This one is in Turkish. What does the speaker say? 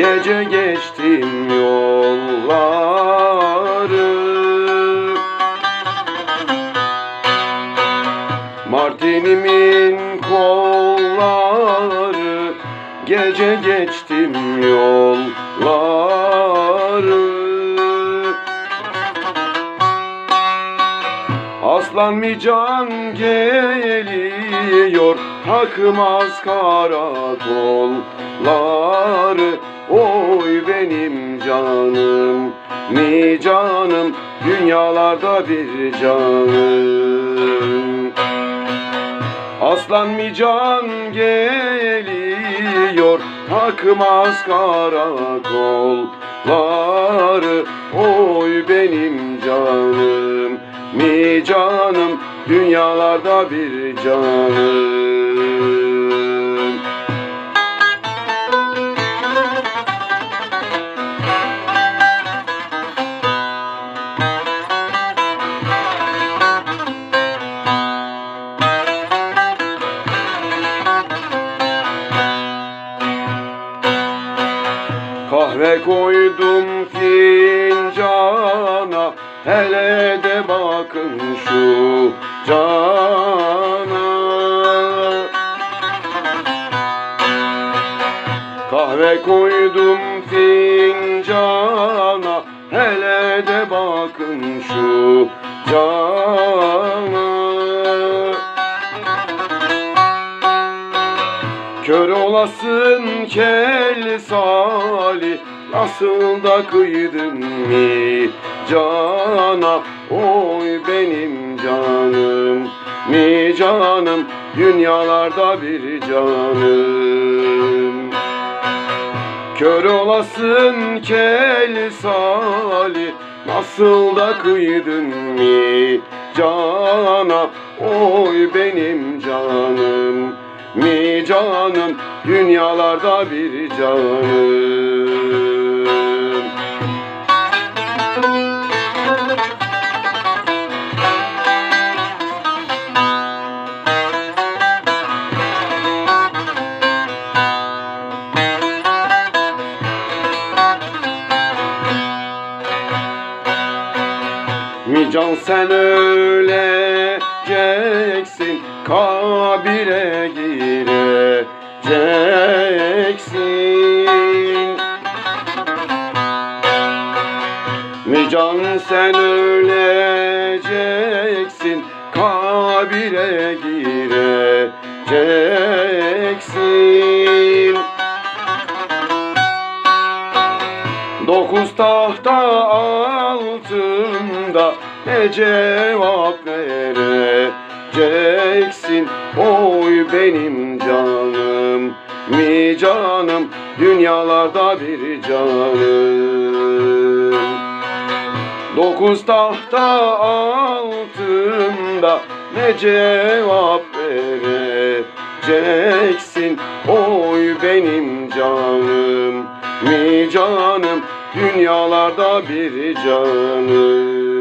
Gece geçtim yolları. Martinimin kolları. Gece geçtim yolları Aslan mi can geliyor Takmaz karakolları. Oy benim canım Mi canım Dünyalarda bir canım. Aslan mi can geliyor Takmaz karakolları. Oy benim canım Mi canım Dünyalarda bir canım. Kahve koydum fincana Hele de bakın şu cana. Kahve koydum fincana Hele de bakın şu cana. Kör olasın kel sali Nasıl da kıydın mi cana Oy benim canım mi canım Dünyalarda bir canım. Kör olasın kel sali Nasıl da kıydın mi cana Oy benim canım mi canım Dünyalarda bir canım can sen öleceksin kabire gireceksin. Mi can sen öleceksin kabire gireceksin. Dokuz tahta altında ne cevap vereceksin? Oy benim canım mi canım? Dünyalarda bir canım. Dokuz tahta altında ne cevap vereceksin? Oy benim canım mi canım? Dünyalarda bir canım